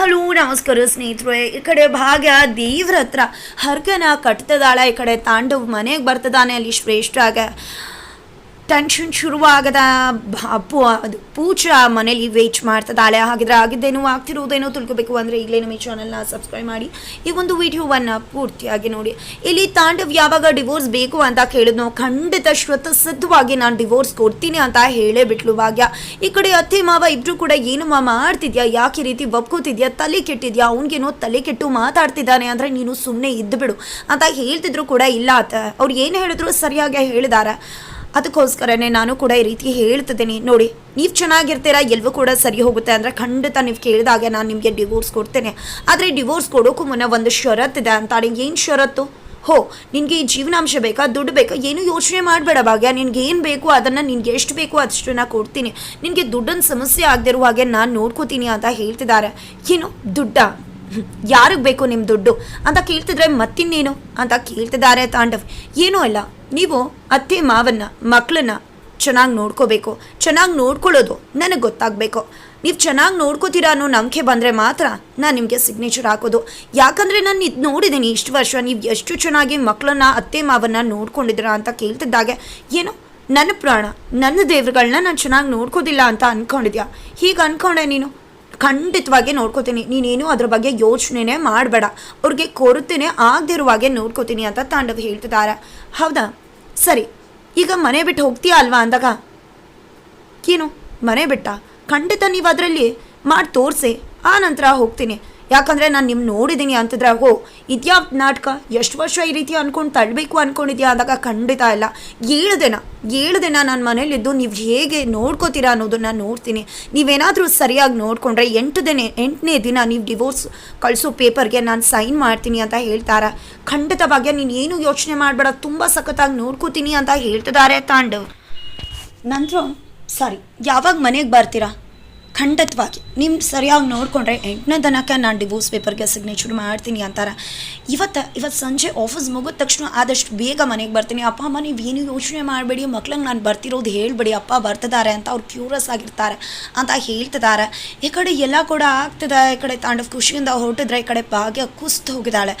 Hello ನಮಸ್ಕಾರ ಸ್ನೇಹಿತರೆ, ಈ ಕಡೆ ಭಾಗ್ಯ ದೇವ್ರ ಹತ್ರ ಹರ್ಗನ ಕಟ್ತದಾಳ, ಈ ಕಡೆ ತಾಂಡವ್ ಮನೆಗೆ ಬರ್ತದಾನೆ ಅಲ್ಲಿ ಶ್ರೇಷ್ಠಾಗ ಟೆನ್ಷನ್ ಶುರುವಾಗದ ಅಪ್ಪು, ಅದು ಪೂಜಾ ಮನೇಲಿ ವೇಟ್ ಮಾಡ್ತದಾಳೆ ಹಾಗಿದ್ರೆ ಆಗಿದ್ದೇನು ಆಗ್ತಿರೋದೇನೋ ತಿಳ್ಕೊಬೇಕು ಅಂದರೆ ಈಗಲೇ ನಮ್ಮ ಈ ಚಾನಲ್ನ ಸಬ್ಸ್ಕ್ರೈಬ್ ಮಾಡಿ. ಈ ಒಂದು ವಿಡಿಯೋವನ್ನು ಪೂರ್ತಿಯಾಗಿ ನೋಡಿ. ಇಲ್ಲಿ ತಾಂಡವ್ ಯಾವಾಗ ಡಿವೋರ್ಸ್ ಬೇಕು ಅಂತ ಕೇಳಿದ್ನೋ ಖಂಡಿತ ಶ್ವತ ಸಿದ್ಧವಾಗಿ ನಾನು ಡಿವೋರ್ಸ್ ಕೊಡ್ತೀನಿ ಅಂತ ಹೇಳೇ ಬಿಟ್ಲು ಭಾಗ್ಯ. ಈ ಕಡೆ ಅತ್ತೆ ಮಾವ ಇಬ್ರು ಕೂಡ ಏನು ಮಾ ಮಾಡ್ತಿದ್ಯಾ? ಯಾಕೆ ರೀತಿ ಒಪ್ಕೋತಿದ್ಯಾ? ತಲೆ ಕೆಟ್ಟಿದ್ಯಾ? ಅವ್ನಿಗೇನೋ ತಲೆ ಕೆಟ್ಟು ಮಾತಾಡ್ತಿದ್ದಾನೆ ಅಂದರೆ ನೀನು ಸುಮ್ಮನೆ ಇದ್ದುಬಿಡು ಅಂತ ಹೇಳ್ತಿದ್ರು ಕೂಡ ಇಲ್ಲ ಅತ್ತ ಅವ್ರು ಏನು ಹೇಳಿದ್ರು ಸರಿಯಾಗಿ ಹೇಳಿದಾರೆ. ಅದಕ್ಕೋಸ್ಕರನೇ ನಾನು ಕೂಡ ಈ ರೀತಿ ಹೇಳ್ತಿದ್ದೀನಿ. ನೋಡಿ, ನೀವು ಚೆನ್ನಾಗಿರ್ತೀರಾ ಎಲ್ಲವೂ ಕೂಡ ಸರಿ ಹೋಗುತ್ತೆ ಅಂದರೆ ಖಂಡಿತ ನೀವು ಕೇಳಿದಾಗೆ ನಾನು ನಿಮಗೆ ಡಿವೋರ್ಸ್ ಕೊಡ್ತೇನೆ. ಆದರೆ ಡಿವೋರ್ಸ್ ಕೊಡೋಕ್ಕೂ ಮುನ್ನ ಒಂದು ಷರತ್ತಿದೆ ನಿಂಗೆ ಏನು ಷರತ್ತು? ಹೋ, ನಿನಗೆ ಈ ಜೀವನಾಂಶ ಬೇಕಾ, ದುಡ್ಡು ಬೇಕಾ? ಏನು ಯೋಚನೆ ಮಾಡಬೇಡ ಭಾಗ್ಯ. ನಿನಗೆ ಏನು ಬೇಕು ಅದನ್ನು ನಿನಗೆ ಎಷ್ಟು ಬೇಕು ಅಷ್ಟು ನಾ ಕೊಡ್ತೀನಿ. ನಿನಗೆ ದುಡ್ಡನ್ನು ಸಮಸ್ಯೆ ಆಗದಿರುವ ಹಾಗೆ ನಾನು ನೋಡ್ಕೋತೀನಿ ಅಂತ ಹೇಳ್ತಿದ್ದಾರೆ. ಏನು? ದುಡ್ಡ? ಯಾರಿಗೆ ಬೇಕು ನಿಮ್ಮ ದುಡ್ಡು? ಅಂತ ಕೇಳ್ತಿದ್ರೆ ಮತ್ತಿನ್ನೇನು? ಅಂತ ಕೇಳ್ತಿದ್ದಾರೆ ತಾಂಡವ್. ಏನೂ ಇಲ್ಲ ನೀವು ಅತ್ತೆ ಮಾವನ್ನ ಮಕ್ಕಳನ್ನ ಚೆನ್ನಾಗಿ ನೋಡ್ಕೋಬೇಕು. ಚೆನ್ನಾಗಿ ನೋಡ್ಕೊಳ್ಳೋದು ನನಗೆ ಗೊತ್ತಾಗಬೇಕು. ನೀವು ಚೆನ್ನಾಗಿ ನೋಡ್ಕೋತೀರಾ ಅನ್ನೋ ನಂಬಿಕೆ ಬಂದರೆ ಮಾತ್ರ ನಾನು ನಿಮಗೆ ಸಿಗ್ನೇಚರ್ ಹಾಕೋದು. ಯಾಕಂದರೆ ನಾನು ಇದು ನೋಡಿದ್ದೀನಿ ಇಷ್ಟು ವರ್ಷ ನೀವು ಎಷ್ಟು ಚೆನ್ನಾಗಿ ಮಕ್ಕಳನ್ನ ಅತ್ತೆ ಮಾವನ್ನ ನೋಡ್ಕೊಂಡಿದ್ದೀರಾ ಅಂತ ಕೇಳ್ತಿದ್ದಾಗೆ ಏನು ನನ್ನ ಪ್ರಾಣ, ನನ್ನ ದೇವ್ರುಗಳನ್ನ ನಾನು ಚೆನ್ನಾಗಿ ನೋಡ್ಕೋದಿಲ್ಲ ಅಂತ ಅಂದ್ಕೊಂಡಿದ್ಯಾ ಹೀಗೆ ಅಂದ್ಕೊಂಡೆ ನೀನು. ಖಂಡಿತವಾಗಿ ನೋಡ್ಕೋತೀನಿ. ನೀನೇನು ಅದ್ರ ಬಗ್ಗೆ ಯೋಚನೆನೇ ಮಾಡಬೇಡ. ಅವ್ರಿಗೆ ಕೊರತೆನೇ ಆಗದಿರುವಾಗೆ ನೋಡ್ಕೋತೀನಿ ಅಂತ ತಾಂಡವ್ ಹೇಳ್ತಿದ್ದಾರೆ. ಹೌದಾ? ಸರಿ. ಈಗ ಮನೆ ಬಿಟ್ಟು ಹೋಗ್ತೀಯಾ ಅಲ್ವಾ ಅಂದಾಗ? ಏನು? ಮನೆ ಬಿಟ್ಟ? ಖಂಡಿತ ನೀವು ಅದರಲ್ಲಿ ಮಾಡಿ ತೋರಿಸಿ. ಆ ನಂತರ ಹೋಗ್ತೀನಿ. ಯಾಕಂದರೆ ನಾನು ನಿಮ್ಮ ನೋಡಿದ್ದೀನಿ ಅಂತಂದ್ರೆ ಹೋ ಇದ್ಯಾ ನಾಟಕ? ಎಷ್ಟು ವರ್ಷ ಈ ರೀತಿ ಅಂದ್ಕೊಂಡು ತಳ್ಳಬೇಕು ಅಂದ್ಕೊಂಡಿದ್ಯಾ ಅಂದಾಗ ಖಂಡಿತ ಇಲ್ಲ. ಏಳು ದಿನ ಏಳು ದಿನ ನಾನು ಮನೇಲಿದ್ದು ನೀವು ಹೇಗೆ ನೋಡ್ಕೋತೀರಾ ಅನ್ನೋದನ್ನು ನೋಡ್ತೀನಿ. ನೀವೇನಾದರೂ ಸರಿಯಾಗಿ ನೋಡಿಕೊಂಡ್ರೆ ಎಂಟು ದಿನ, ಎಂಟನೇ ದಿನ ನೀವು ಡಿವೋರ್ಸ್ ಕಳಿಸೋ ಪೇಪರ್ಗೆ ನಾನು ಸೈನ್ ಮಾಡ್ತೀನಿ ಅಂತ ಹೇಳ್ತಾರೆ. ಖಂಡಿತವಾಗಿ ನೀನು ಏನು ಯೋಚನೆ ಮಾಡಬೇಡ, ತುಂಬ ಸಖತ್ತಾಗಿ ನೋಡ್ಕೋತೀನಿ ಅಂತ ಹೇಳ್ತಿದ್ದಾರೆ ತಾಂಡವ್ ನಂತರ, ಸಾರಿ, ಯಾವಾಗ ಮನೆಗೆ ಬರ್ತೀರಾ? ಖಂಡಿತವಾಗಿ. ನಿಮ್ಮ ಸರಿಯಾಗಿ ನೋಡಿಕೊಂಡ್ರೆ ಎಂಟನೇ ದಿನಕ್ಕೆ ನಾನು ಡಿವೋರ್ಸ್ ಪೇಪರ್ಗೆ ಸಿಗ್ನೇಚರ್ ಮಾಡ್ತೀನಿ ಅಂತಾರೆ. ಇವತ್ತು ಇವತ್ತು ಸಂಜೆ ಆಫೀಸ್ ಮುಗಿದ ತಕ್ಷಣ ಆದಷ್ಟು ಬೇಗ ಮನೆಗೆ ಬರ್ತೀನಿ. ಅಪ್ಪ, ಅಮ್ಮ, ನೀವು ಏನು ಯೋಚನೆ ಮಾಡಬೇಡಿ. ಮಕ್ಳಿಗೆ ನಾನು ಬರ್ತಿರೋದು ಹೇಳ್ಬೇಡಿ. ಅಪ್ಪ ಬರ್ತಿದ್ದಾರೆ ಅಂತ ಅವ್ರು ಕ್ಯೂರಸ್ ಆಗಿರ್ತಾರೆ ಅಂತ ಹೇಳ್ತಿದ್ದಾರೆ. ಈ ಕಡೆ ಎಲ್ಲ ಕೂಡ ಆಗ್ತದೆ. ಈ ಕಡೆ ತಾಂಡವ್ ಖುಷಿಯಿಂದ ಹೊರಟಿದ್ರೆ ಈ ಕಡೆ ಭಾಗ್ಯ ಕುಸ್ತು ಹೋಗಿದ್ದಾಳೆ.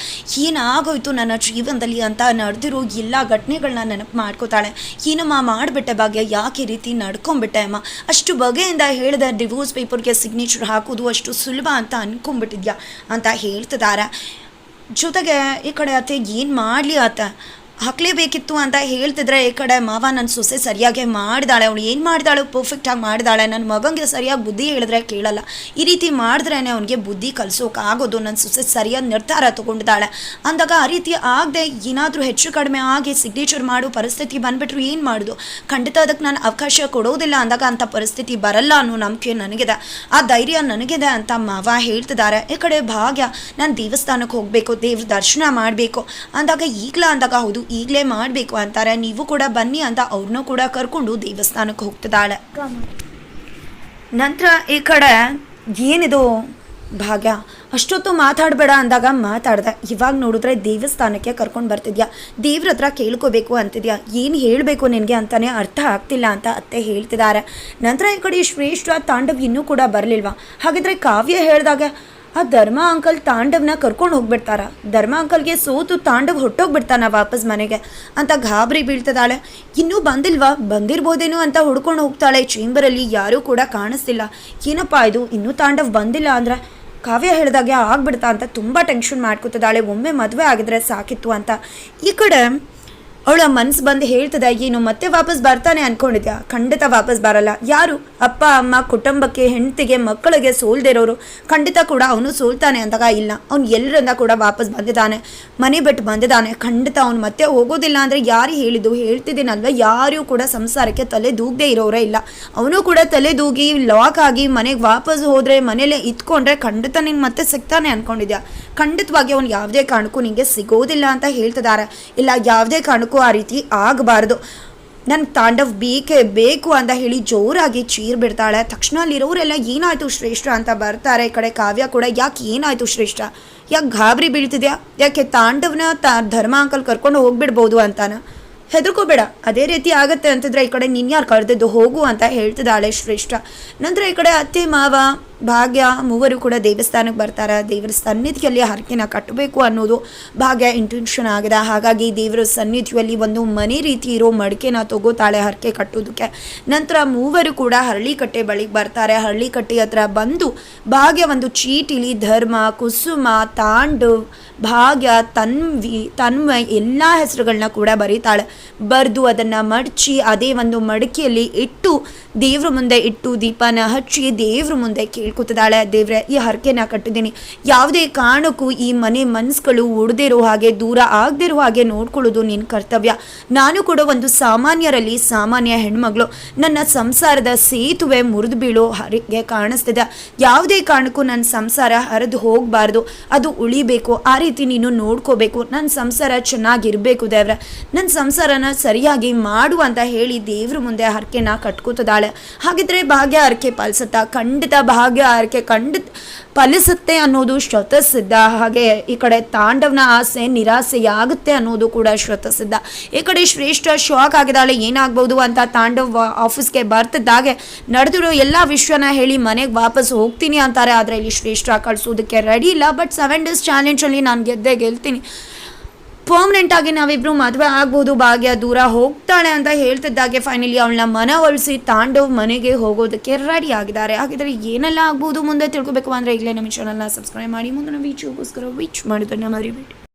ಏನಾಗೋಯ್ತು ನನ್ನ ಜೀವನದಲ್ಲಿ ಅಂತ ನಡೆದಿರೋ ಎಲ್ಲ ಘಟನೆಗಳನ್ನ ನೆನಪು ಮಾಡ್ಕೋತಾಳೆ. ಏನಮ್ಮ ಮಾಡಿಬಿಟ್ಟೆ ಭಾಗ್ಯ? ಯಾಕೆ ರೀತಿ ನಡ್ಕೊಂಬಿಟ್ಟೆ ಅಮ್ಮ? ಅಷ್ಟು ಬಗೆಯಿಂದ ಹೇಳಿದೆ ಡಿವೋರ್ಸ್ ಪೇಪರ್ಗೆ ಸಿಗ್ನೇಚರ್ ಹಾಕೋದು ಅಷ್ಟು ಸುಲಭ ಅಂತ ಅನ್ಕೊಂಬಿಟ್ಟಿದ್ಯಾ ಅಂತ ಹೇಳ್ತಿದ್ದಾರೆ ಜೊತೆಗೆ ಈ ಕಡೆ ಆತ ಏನು ಮಾಡಲಿ ಆತ? ಹಾಕ್ಲೇಬೇಕಿತ್ತು ಅಂತ ಹೇಳ್ತಿದ್ರೆ ಈ ಕಡೆ ಮಾವ ನನ್ನ ಸೊಸೆ ಸರಿಯಾಗಿ ಮಾಡಿದಾಳೆ, ಅವಳು ಏನು ಮಾಡಿದಾಳು ಪರ್ಫೆಕ್ಟಾಗಿ ಮಾಡಿದಾಳೆ ನನ್ನ ಮಗನಿಗೆ ಸರಿಯಾಗಿ ಬುದ್ಧಿ ಹೇಳಿದ್ರೆ ಕೇಳಲ್ಲ. ಈ ರೀತಿ ಮಾಡಿದ್ರೇ ಅವನಿಗೆ ಬುದ್ಧಿ ಆಗೋದು ನನ್ನ ಸೊಸೆ ಸರಿಯಾದ ನಿರ್ಧಾರ ತೊಗೊಂಡಿದ್ದಾಳೆ. ಅಂದಾಗ ಆ ರೀತಿ ಆಗದೆ ಏನಾದರೂ ಹೆಚ್ಚು ಕಡಿಮೆ ಆಗಿ ಸಿಗ್ನೇಚರ್ ಮಾಡೋ ಪರಿಸ್ಥಿತಿ ಬಂದುಬಿಟ್ರು ಏನು ಮಾಡೋದು? ಖಂಡಿತ ಅದಕ್ಕೆ ನಾನು ಅವಕಾಶ ಕೊಡೋದಿಲ್ಲ ಅಂದಾಗ ಅಂಥ ಪರಿಸ್ಥಿತಿ ಬರಲ್ಲ ಅನ್ನೋ ನಂಬಿಕೆ ನನಗಿದೆ. ಆ ಧೈರ್ಯ ನನಗಿದೆ ಅಂತ ಮಾವ ಹೇಳ್ತಿದ್ದಾರೆ. ಈ ಕಡೆ ಭಾಗ್ಯ, ನಾನು ದೇವಸ್ಥಾನಕ್ಕೆ ಹೋಗಬೇಕು, ದೇವ್ರ ದರ್ಶನ ಮಾಡಬೇಕು. ಅಂದಾಗ ಈಗಲ ಅಂದಾಗ ಹೌದು ಈಗಲೇ ಮಾಡಬೇಕು ಅಂತಾರೆ. ನೀವು ಕೂಡ ಬನ್ನಿ ಅಂತ ಅವ್ರನ್ನೂ ಕೂಡ ಕರ್ಕೊಂಡು ದೇವಸ್ಥಾನಕ್ಕೆ ಹೋಗ್ತಿದ್ದಾಳೆ. ನಂತರ ಈ ಕಡೆ ಏನಿದು ಭಾಗ್ಯ? ಅಷ್ಟೊತ್ತು ಮಾತಾಡಬೇಡ ಅಂದಾಗ ಮಾತಾಡ್ದೆ. ಇವಾಗ ನೋಡಿದ್ರೆ ದೇವಸ್ಥಾನಕ್ಕೆ ಕರ್ಕೊಂಡು ಬರ್ತಿದ್ಯಾ? ದೇವ್ರ ಹತ್ರ ಕೇಳ್ಕೋಬೇಕು ಅಂತಿದ್ಯಾ? ಏನು ಹೇಳಬೇಕು ನಿನಗೆ ಅಂತಲೇ ಅರ್ಥ ಆಗ್ತಿಲ್ಲ ಅಂತ ಅತ್ತೆ ಹೇಳ್ತಿದ್ದಾರೆ. ನಂತರ ಈ ಕಡೆ ಶ್ರೇಷ್ಠ ತಾಂಡವ್ ಇನ್ನೂ ಕೂಡ ಬರಲಿಲ್ವಾ? ಹಾಗಿದ್ರೆ ಕಾವ್ಯ ಹೇಳಿದಾಗ ಆ ಧರ್ಮ ಅಂಕಲ್ ತಾಂಡವ್ನ ಕರ್ಕೊಂಡು ಹೋಗ್ಬಿಡ್ತಾರ. ಧರ್ಮ ಅಂಕಲ್ಗೆ ಸೋತು ತಾಂಡವ್ ಹೊಟ್ಟೋಗ್ಬಿಡ್ತಾನ ವಾಪಸ್ ಮನೆಗೆ. ಅಂತ ಗಾಬರಿ ಬೀಳ್ತದಾಳೆ. ಇನ್ನೂ ಬಂದಿಲ್ವಾ? ಬಂದಿರ್ಬೋದೇನೋ ಅಂತ ಹುಡ್ಕೊಂಡು ಹೋಗ್ತಾಳೆ. ಚೇಂಬರಲ್ಲಿ ಯಾರೂ ಕೂಡ ಕಾಣಿಸ್ತಿಲ್ಲ. ಏನಪ್ಪ ಇದು? ಇನ್ನೂ ತಾಂಡವ್ ಬಂದಿಲ್ಲ ಅಂದ್ರೆ ಕಾವ್ಯ ಹೇಳಿದಾಗೆ ಆಗ್ಬಿಡ್ತಾ ಅಂತ ತುಂಬ ಟೆನ್ಷನ್ ಮಾಡ್ಕೊತದಾಳೆ. ಒಮ್ಮೆ ಮದುವೆ ಆಗಿದ್ರೆ ಸಾಕಿತ್ತು ಅಂತ. ಈ ಕಡೆ ಅವಳ ಮನ್ಸು ಬಂದು ಹೇಳ್ತದೆ, ಏನು, ಮತ್ತೆ ವಾಪಸ್ ಬರ್ತಾನೆ ಅನ್ಕೊಂಡಿದ್ಯಾ? ಖಂಡಿತ ವಾಪಸ್ ಬರಲ್ಲ. ಯಾರು? ಅಪ್ಪ, ಅಮ್ಮ, ಕುಟುಂಬಕ್ಕೆ, ಹೆಂಡತಿಗೆ, ಮಕ್ಕಳಿಗೆ ಸೋಲ್ದಿರೋರು. ಖಂಡಿತ ಕೂಡ ಅವನು ಸೋಲ್ತಾನೆ ಅಂದಾಗ ಇಲ್ಲ. ಅವ್ನು ಎಲ್ಲರಿಂದ ಕೂಡ ವಾಪಸ್ ಬಂದಿದ್ದಾನೆ. ಮನೆ ಬಿಟ್ಟು ಬಂದಿದ್ದಾನೆ. ಖಂಡಿತ ಅವ್ನು ಮತ್ತೆ ಹೋಗೋದಿಲ್ಲ ಅಂದರೆ ಯಾರು ಹೇಳಿದ್ದು? ಹೇಳ್ತಿದ್ದೀನಲ್ವ? ಯಾರೂ ಕೂಡ ಸಂಸಾರಕ್ಕೆ ತಲೆ ದೂಗದೆ ಇರೋರೇ ಇಲ್ಲ. ಅವನು ಕೂಡ ತಲೆ ದೂಗಿ ಲಾಕ್ ಆಗಿ ಮನೆಗೆ ವಾಪಸ್ ಹೋದರೆ ಮನೇಲೆ ಇತ್ಕೊಂಡ್ರೆ ಖಂಡಿತ ನಿನ್ಗೆ ಮತ್ತೆ ಸಿಗ್ತಾನೆ ಅನ್ಕೊಂಡಿದ್ಯಾ? ಖಂಡಿತವಾಗಿ ಅವ್ನು ಯಾವುದೇ ಕಾರಣಕ್ಕೂ ನಿಂಗೆ ಸಿಗೋದಿಲ್ಲ ಅಂತ ಹೇಳ್ತಿದ್ದಾರೆ. ಇಲ್ಲ, ಯಾವುದೇ ಕಾರಣಕ್ಕೂ ಆ ರೀತಿ ಆಗಬಾರ್ದು. ನನ್ನ ತಾಂಡವ್ ಬೇಕೇ ಬೇಕು ಅಂತ ಹೇಳಿ ಜೋರಾಗಿ ಚೀರ್ ಬಿಡ್ತಾಳೆ. ತಕ್ಷಣ ಅಲ್ಲಿರೋರೆಲ್ಲ ಏನಾಯ್ತು ಶ್ರೇಷ್ಠ ಅಂತ ಬರ್ತಾರೆ. ಈ ಕಡೆ ಕಾವ್ಯ ಕೂಡ ಯಾಕೆ ಏನಾಯ್ತು ಶ್ರೇಷ್ಠ? ಯಾಕೆ ಗಾಬರಿ ಬೀಳ್ತಿದ್ಯಾ? ಯಾಕೆ ತಾಂಡವ್ನ ತ ಧರ್ಮ ಅಂಕಲ್ ಕರ್ಕೊಂಡು ಹೋಗ್ಬಿಡ್ಬೋದು ಅಂತಾನ? ಹೆದರ್ಕೋಬೇಡ. ಅದೇ ರೀತಿ ಆಗುತ್ತೆ ಅಂತಿದ್ರೆ ಈ ಕಡೆ ನಿನ್ಯಾರು ಕರೆದಿದ್ದು ಹೋಗು ಅಂತ ಹೇಳ್ತಿದ್ದಾಳೆ ಶ್ರೇಷ್ಠ. ನಂತರ ಈ ಕಡೆ ಅತ್ತೆ ಮಾವ ಭಾಗ್ಯ, ಮೂವರು ಕೂಡ ದೇವಸ್ಥಾನಕ್ಕೆ ಬರ್ತಾರೆ. ದೇವರ ಸನ್ನಿಧಿಯಲ್ಲಿ ಹರಕೆನ ಕಟ್ಟಬೇಕು ಅನ್ನೋದು ಭಾಗ್ಯ ಇಂಟೆನ್ಷನ್ ಆಗಿದೆ. ಹಾಗಾಗಿ ದೇವರ ಸನ್ನಿಧಿಯಲ್ಲಿ ಒಂದು ಮನೆ ರೀತಿ ಇರೋ ಮಡಿಕೆನ ತಗೋತಾಳೆ ಹರಕೆ ಕಟ್ಟೋದಕ್ಕೆ. ನಂತರ ಮೂವರು ಕೂಡ ಹರಳಿಕಟ್ಟೆ ಬಳಿಗೆ ಬರ್ತಾರೆ. ಹರಳಿಕಟ್ಟೆ ಹತ್ರ ಬಂದು ಭಾಗ್ಯ ಒಂದು ಚೀಟಿಲಿ ಧರ್ಮ, ಕುಸುಮ, ತಾಂಡು, ಭಾಗ್ಯ, ತನ್ವಿ, ತನ್ಮಯ್ ಎಲ್ಲ ಹೆಸರುಗಳನ್ನ ಕೂಡ ಬರೀತಾಳೆ. ಬರೆದು ಅದನ್ನು ಮಡಚಿ ಅದೇ ಒಂದು ಮಡಿಕೆಯಲ್ಲಿ ಇಟ್ಟು ದೇವ್ರ ಮುಂದೆ ಇಟ್ಟು ದೀಪನ ಹಚ್ಚಿ ದೇವ್ರ ಮುಂದೆ ಕೇಳ್ಕೊತಿದ್ದಾಳೆ ದೇವ್ರೆ, ಈ ಹರಕೆನ ಕಟ್ಟಿದ್ದೀನಿ. ಯಾವುದೇ ಕಾರಣಕ್ಕೂ ಈ ಮನೆ ಮನ್ಸುಗಳು ಉಡದಿರೋ ಹಾಗೆ, ದೂರ ಆಗದಿರೋ ಹಾಗೆ ನೋಡ್ಕೊಳ್ಳೋದು ನಿನ್ನ ಕರ್ತವ್ಯ. ನಾನು ಕೂಡ ಒಂದು ಸಾಮಾನ್ಯರಲ್ಲಿ ಸಾಮಾನ್ಯ ಹೆಣ್ಮಗಳು ನನ್ನ ಸಂಸಾರದ ಸೇತುವೆ ಮುರಿದು ಬೀಳೋ ಹರಿಗೆ ಕಾಣಿಸ್ತಿದೆ. ಯಾವುದೇ ಕಾರಣಕ್ಕೂ ನನ್ನ ಸಂಸಾರ ಹರಿದು ಹೋಗಬಾರ್ದು. ಅದು ಉಳಿಬೇಕು. ಆ ರೀತಿ ನೀನು ನೋಡ್ಕೋಬೇಕು. ನನ್ನ ಸಂಸಾರ ಚೆನ್ನಾಗಿರಬೇಕು, ದೇವ್ರ. ನನ್ನ ಸಂಸಾರನ ಸರಿಯಾಗಿ ಮಾಡು ಅಂತ ಹೇಳಿ ದೇವ್ರ ಮುಂದೆ ಹರಕೆನ ಕಟ್ಕೋತದಾಳೆ ಹಾಗಿದ್ರೆ ಭಾಗ್ಯ ಹರಕೆ ಪಾಲಿಸುತ್ತಾ ಖಂಡಿತ ಭಾಗ್ಯ ಹರಕೆ ಖಂಡಿತ ಫಲಿಸುತ್ತೆ ಅನ್ನೋದು ಶ್ರುತಸಿದ್ಧ ಹಾಗೆ ಈ ಕಡೆ ತಾಂಡವನ ಆಸೆ ನಿರಾಸೆಯಾಗುತ್ತೆ ಅನ್ನೋದು ಕೂಡ ಶ್ರುತಸಿದ್ಧ ಈ ಕಡೆ ಶ್ರೇಷ್ಠ ಶಾಕ್ ಆಗಿದ್ದಾಳೆ, ಏನಾಗ್ಬೋದು ಅಂತ ತಾಂಡವ್ ಆಫೀಸ್ಗೆ ಬರ್ತಿದ್ದಾಗೆ ನಡೆದಿರೋ ಎಲ್ಲ ವಿಷಯನ ಹೇಳಿ ಮನೆಗೆ ವಾಪಸ್ ಹೋಗ್ತೀನಿ ಅಂತಾರೆ. ಆದರೆ ಇಲ್ಲಿ ಶ್ರೇಷ್ಠ ಕಳಿಸೋದಕ್ಕೆ ರೆಡಿ ಇಲ್ಲ. ಬಟ್ ಸೆವೆನ್ ಡೇಸ್ ಚಾಲೆಂಜಲ್ಲಿ ನಾನು ಗೆದ್ದೆ ಗೆಲ್ತೀನಿ. ಪರ್ಮನೆಂಟ್ ಆಗಿ ನಾವಿಬ್ರು ಮದುವೆ ಆಗ್ಬೋದು, ಭಾಗ್ಯ ದೂರ ಹೋಗ್ತಾಳೆ ಅಂತ ಹೇಳ್ತಿದ್ದಾಗೆ. ಫೈನಲಿ ಅವಳನ್ನ ಮನವೊಲಿಸಿ ತಾಂಡವ್ ಮನೆಗೆ ಹೋಗೋದಕ್ಕೆ ರೆಡಿ ಆಗಿದ್ದಾರೆ. ಹಾಗಿದ್ರೆ ಏನೆಲ್ಲ ಆಗ್ಬೋದು ಮುಂದೆ ತಿಳ್ಕೊಬೇಕು ಅಂದರೆ ಈಗಲೇ ನಮ್ಮ ಚಾನಲ್ನ ಸಬ್ಸ್ಕ್ರೈಬ್ ಮಾಡಿ. ಮುಂದಿನ ವೀಚೋಗೋಸ್ಕರ ವೀಚ್ ಮಾಡೋದನ್ನ ಮರಿಬೇಡಿ.